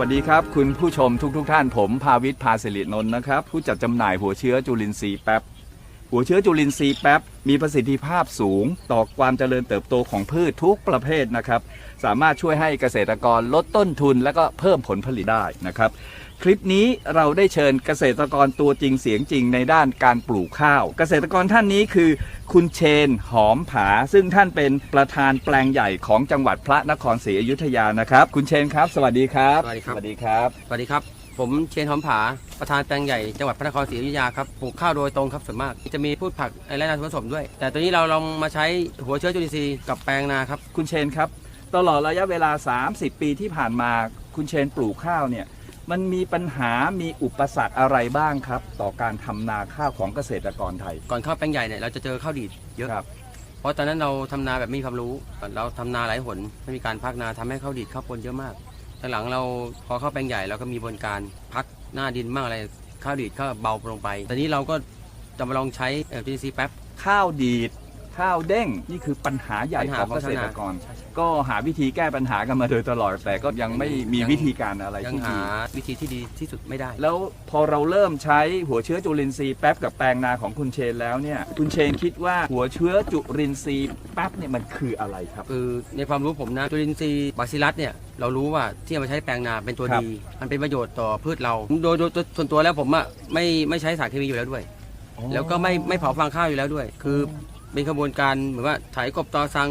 วัสดีครับ คุณผู้ชมทุกทท่านผม ภาวิทย์ภาสิรินนท์นะครับ ผู้จัดจำหน่ายหัวเชื้อจุลินทรีย์แป๊บ หัวเชื้อจุลินทรีย์แป๊บมีประสิทธิภาพสูง ต่อความเจริญเติบโตของพืชทุกประเภทนะครับ สามารถช่วยให้เกษตรกรลดต้นทุนและก็เพิ่มผลผลิตได้นะครับ คลิปนี้เราได้เชิญเกษตรกรตัวจริงเสียงจริงในด้านการปลูกข้าว เกษตรกรท่านนี้คือ คุณเชน หอมผา ซึ่งท่านเป็นประธานแปลงใหญ่ของจังหวัดพระนครศรีอยุธยานะครับ คุณเชนครับ สวัสดีครับ สวัสดีครับ สวัสดีครับสวัสดีครับ ผมเชนหอมผา ประธานแปลงใหญ่จังหวัดพระนครศรีอยุธยาครับปลูกข้าวโดยตรงครับส่วนมาก จะมีพืชผักและนาผสมด้วย แต่ตัวนี้เราลองมาใช้หัวเชื้อจุลินทรีย์กับแปลงนาครับ คุณเชนครับ ตลอดระยะเวลา 30 ปีที่ผ่านมาคุณเชนปลูกข้าวเนี่ยมันมีปัญหา มีอุปสรรคอะไรบ้างครับ ต่อการทำนาข้าวของเกษตรกรไทย ก่อนเข้าแปลงใหญ่เนี่ยเราจะเจอข้าวดีดเยอะครับ เพราะตอนนั้นเราทำนาแบบไม่มีความรู้ เราทำนาหลายหนไม่มีการพักนาทำให้ข้าวดีดข้าวปนเยอะมากตอน หลังเราพอเข้าแปลงใหญ่เราก็มีบนการพักหน้าดินบ้างอะไรข้าวดีดก็เบาลงไป ตอนนี้เราก็จะมาลองใช้เอ่อจุลินทรีย์แป๊บข้าวดีด ข้าวเด้งนี่คือปัญหาใหญ่ปัญหาของของเกษตรกรชาวนาก็หาวิธีแก้ปัญหากันมาโดยตลอด แต่ก็ยังไม่มียังวิธีการอะไรยังที่หาดีวิธีที่ดีที่สุดไม่ได้ แล้วพอเราเริ่มใช้หัวเชื้อจุลินทรีย์แป๊บกับแปลงนาของคุณเชนแล้วเนี่ยคุณเชนคิดว่าหัวเชื้อจุลินทรีย์แป๊บเนี่ยมันคืออะไรครับคือในความรู้ผมนะจุลินทรีย์บาซิลัสเนี่ยเรารู้ว่าที่เอามาใช้แปลงนาเป็นตัวครับดี มันเป็นประโยชน์ต่อพืชเราโดยโดยโดยส่วนตัวแล้วผมอะไม่ไม่ใช้สารเคมีอยู่แล้วด้วย แล้วก็ไม่ไม่เผาฟางข้าวอยู่แล้วด้วย คือ เป็นกระบวนการเหมือนว่าไถกบตอสัง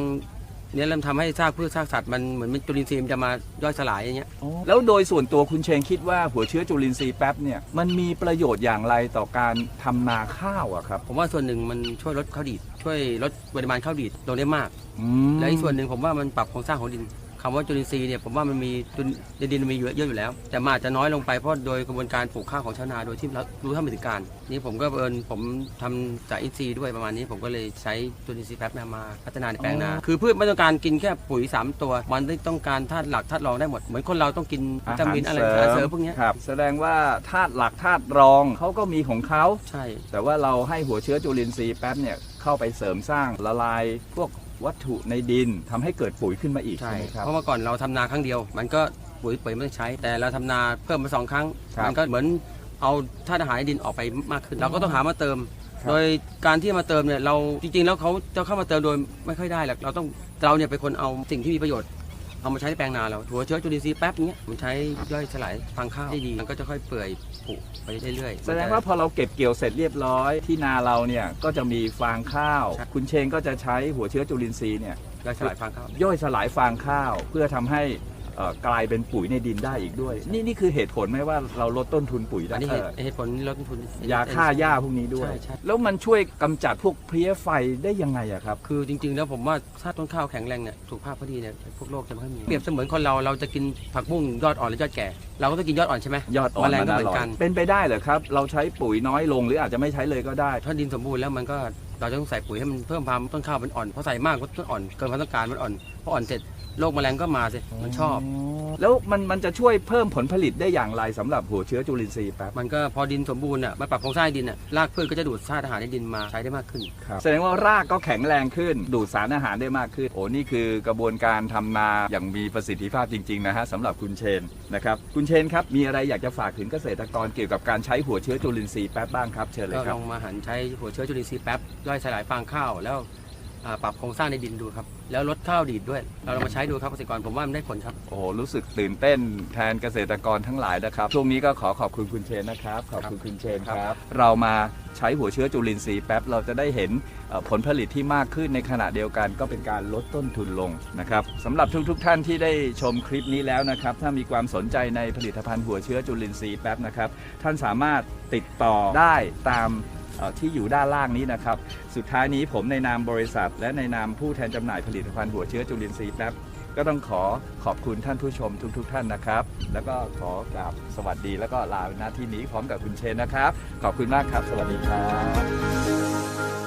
เนี่ยเริ่มทำให้ซากพืชซากสัตว์มันเหมือนมันจุลินทรีย์มันจะมาย่อยสลายอย่างเงี้ย แล้วโดยส่วนตัวคุณเชงคิดว่าหัวเชื้อจุลินทรีย์แป๊บเนี่ยมันมีประโยชน์อย่างไรต่อการทำนาข้าวอะครับผมว่าส่วนหนึ่งมันช่วยลดข้าวดีดช่วยลดปริมาณข้าวดีดลงได้มาก อืมและอีกส่วนหนึ่งผมว่ามันปรับโครงสร้างของดิน คำว่าจุลินทรีย์เนี่ยผมว่ามันมีจุลในดินมันมีเยอะเยอะอยู่แล้ว แต่มันอาจจะน้อยลงไปเพราะโดยกระบวนการปลูกข้าวของชาวนาโดยที่เรารู้เท่าไม่ถึงการ นี่ผมก็เอิญผมทำจากอินทรีย์ด้วยประมาณนี้ ผมก็เลยใช้จุลินทรีย์แป๊บเนี่ยมาพัฒนาในแปลงนา คือพืชไม่ต้องการกินแค่ปุ๋ย 3 ตัว มันต้องการธาตุหลักธาตุรองได้หมด เหมือนคนเราต้องกินวิตามินอะไรอาหารเสริมพวกเนี้ยครับแสดงว่าธาตุหลักธาตุรองเขาก็มีของเขา ใช่ แต่ว่าเราให้หัวเชื้อจุลินทรีย์แป๊บเนี่ย เข้าไปเสริมสร้างละลายพวกวัตถุในดินทำให้เกิดปุ๋ยขึ้นมาอีกใช่ใช่ไหมครับเพราะเมื่อก่อนเราทำนาครั้งเดียว มันก็ปุ๋ยปุ๋ยไม่ต้องใช้ แต่เราทำนาเพิ่มมาสองครั้ง ครับมันก็เหมือนเอาธาตุอาหารในดินออกไปมากขึ้น เราก็ต้องหามาเติม ครับ โดยการที่มาเติมเนี่ยเราจริงๆ แล้วเขาจะเข้ามาเติมโดยไม่ค่อยได้หรอกเราต้องเราเนี่ยเป็นคนเอาสิ่งที่มีประโยชน์ เอามาใช้ในแปลงนาเราหัวเชื้อจุลินทรีย์แป๊บเนี้ยมันใช้ย่อยสลายฟางข้าวได้ดี มันก็จะค่อยเปื่อยผุไปเรื่อยๆแสดงว่าพอเราเก็บเกี่ยวเสร็จเรียบร้อยที่นาเราเนี่ยก็จะมีฟางข้าวใช่คุณเชงก็จะใช้หัวเชื้อจุลินทรีย์เนี่ยย่อยสลายฟางข้าวย่อยสลายฟางข้าว เพื่อทำให้เอ่อ กลายเป็นปุ๋ยในดินได้อีกด้วย นี่นี่คือเหตุผลไหมว่าเราลดต้นทุนปุ๋ยได้อันนี้เหตุเอ่อเหตุผลลดต้นทุนยาฆ่าหญ้าพวกนี้ด้วย ใช่ใช่ แล้วมันช่วยกำจัดพวกเพลี้ยไฟได้ยังไงอะครับ คือจริงๆ แล้วผมว่าถ้าต้นข้าวแข็งแรงเนี่ยสุขภาพพอดีเนี่ยพวกโรคจะไม่ค่อยมีเปรียบเสมือนคนเราเราจะกินผักบุ้งยอดอ่อนหรือยอดแก่ เราก็ต้องกินยอดอ่อนใช่ไหมยอดอ่อนแมลงมันก็อเหมือนร่อยกัน เป็นไปได้เหรอครับ เราใช้ปุ๋ยน้อยลงหรืออาจจะไม่ใช้เลยก็ได้ ถ้าดินสมบูรณ์แล้วมันก็ เราจะต้องใส่ปุ๋ยให้มันเพิ่มความต้นข้าวมันอ่อนเพราะใส่มากก็ต้นอ่อนเกินความต้องการมันอ่อนพออ่อนเสร็จโรคแมลงก็มาสิมันชอบ แล้วมันมันจะช่วยเพิ่มผลผลิตได้อย่างไรสำหรับหัวเชื้อจุลินทรีย์แป๊บมันก็พอดินสมบูรณ์อะมันปรับโครงสร้างดินอะรากพืชก็จะดูดธาตุอาหารในดินมาใช้ได้มากขึ้น แสดงว่ารากก็แข็งแรงขึ้น ดูดสารอาหารได้มากขึ้น โอ้นี่คือกระบวนการทำนาอย่างมีประสิทธิภาพจริงๆนะฮะสำหรับคุณเชนนะครับคุณเชนครับมีอะไรอยากจะฝากถึงเกษตรกรเกี่ยวกับการใช้หัวเชื้อจุลินทรีย์แป๊บบ้างครับเชิญเลยก็คลรับ องมาหันใช้หัวเชื้อจุลินทรีย์แป๊บย่อยสลายฟางข้าวแล้วอ่า ปรับโครงสร้างในดินดูครับ แล้วลดข้าวดีดด้วย เราลองมาใช้ดูครับเกษตรกรผมว่ามันได้ผลครับ โอ้โห รู้สึกตื่นเต้นแทนเกษตรกรทั้งหลายนะครับ ช่วงนี้ก็ขอขอบคุณคุณเชนนะครับ ขอบคุณคุณเชนครับ เรามาใช้หัวเชื้อจุลินทรีย์แป๊บ เราจะได้เห็นเอ่อผลผลิตที่มากขึ้นในขณะเดียวกัน ก็เป็นการลดต้นทุนลงนะครับสำหรับทุกๆทท่านที่ได้ชมคลิปนี้แล้วนะครับ ถ้ามีความสนใจในผลิตภัณฑ์หัวเชื้อจุลินทรีย์แป๊บนะครับ ท่านสามารถติดต่อได้ตามเอ่อ ที่อยู่ด้านล่างนี้นะครับ สุดท้ายนี้ผมในนามบริษัท และในนามผู้แทนจำหน่ายผลิตภัณฑ์หัวเชื้อจุลินทรีย์แป๊บก็ต้องขอขอบคุณท่านผู้ชมทุกๆท่านนะครับ แล้วก็ขอกราบสวัสดีแล้วก็ลาหน้าที่นี้พร้อมกับคุณเชนนะครับ ขอบคุณมากครับ สวัสดีครับ